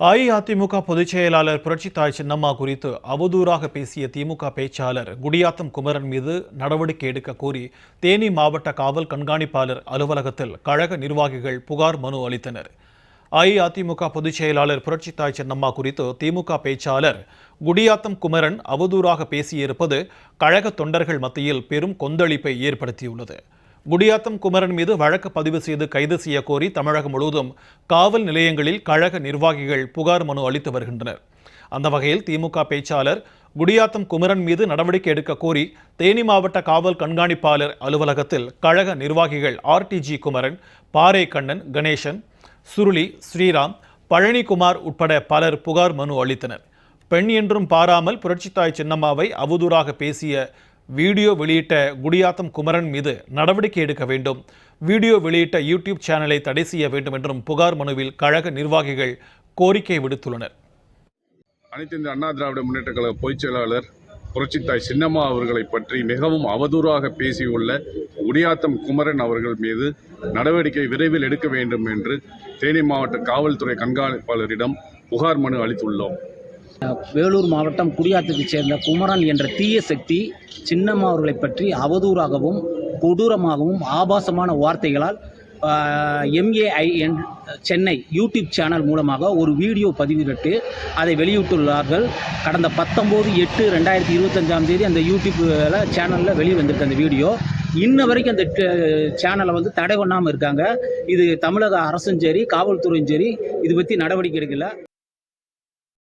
அஇஅதிமுக பொதுச் செயலாளர் புரட்சித்தாய் சின்னம்மா குறித்து அவதூறாக பேசிய திமுக பேச்சாளர் குடியாத்தம் குமரன் மீது நடவடிக்கை எடுக்க கோரி தேனி மாவட்ட காவல் கண்காணிப்பாளர் அலுவலகத்தில் கழக நிர்வாகிகள் புகார் மனு அளித்தனர். அஇஅதிமுக பொதுச் செயலாளர் புரட்சித்தாய் சின்னம்மா குறித்து திமுக பேச்சாளர் குடியாத்தம் குமரன் அவதூறாக பேசியிருப்பது கழக தொண்டர்கள் மத்தியில் பெரும் கொந்தளிப்பை ஏற்படுத்தியுள்ளது. குடியாத்தம் குமரன் மீது வழக்கு பதிவு செய்து கைது செய்ய கோரி தமிழகம் முழுவதும் காவல் நிலையங்களில் கழக நிர்வாகிகள் புகார் மனு அளித்து வருகின்றனர். அந்த வகையில் திமுக பேச்சாளர் குடியாத்தம் குமரன் மீது நடவடிக்கை எடுக்க கோரி தேனி மாவட்ட காவல் கண்காணிப்பாளர் அலுவலகத்தில் கழக நிர்வாகிகள் ஆர்டிஜி குமரன் பாறை கண்ணன் கணேசன் சுருளி ஸ்ரீராம் பழனிக்குமார் உட்பட பலர் புகார் மனு அளித்தனர். பெண் என்றும் பாராமல் புரட்சித்தாய் சின்னம்மாவை அவதூறாக பேசிய வீடியோ வெளியிட்ட குடியாத்தம் குமரன் மீது நடவடிக்கை எடுக்க வேண்டும். வீடியோ வெளியிட்ட யூடியூப் சேனலை தடை செய்ய வேண்டும் என்றும் புகார் மனுவில் கழக நிர்வாகிகள் கோரிக்கை விடுத்துள்ளனர். அனைத்து இந்த அண்ணா திராவிட முன்னேற்ற கழக பொதுச் செயலாளர் புரட்சித்தாய் சின்னம்மா அவர்களை பற்றி மிகவும் அவதூறாக பேசியுள்ள குடியாத்தம் குமரன் அவர்கள் மீது நடவடிக்கை விரைவில் எடுக்க வேண்டும் என்று தேனி மாவட்ட காவல்துறை கண்காணிப்பாளரிடம் புகார் மனு அளித்துள்ளோம். வேலூர் மாவட்டம் குடியாத்தத்தைச் சேர்ந்த குமரன் என்ற தீய சக்தி சின்னம்மா அவர்களை பற்றி அவதூறாகவும் கொடூரமாகவும் ஆபாசமான வார்த்தைகளால் எம்ஏஐஎன் சென்னை யூடியூப் சேனல் மூலமாக ஒரு வீடியோ பதிவிட்டு அதை வெளியிட்டுள்ளார்கள். கடந்த பத்தொம்போது எட்டு ரெண்டாயிரத்தி இருபத்தஞ்சாம் தேதி அந்த யூடியூப்பில் சேனலில் வெளியே வந்திருக்கு அந்த வீடியோ. இன்ன வரைக்கும் அந்த சேனலை வந்து தடை பண்ணாமல் இருக்காங்க. இது தமிழக அரசும் சரி காவல்துறையும் சரி இது பற்றி நடவடிக்கை எடுக்கல.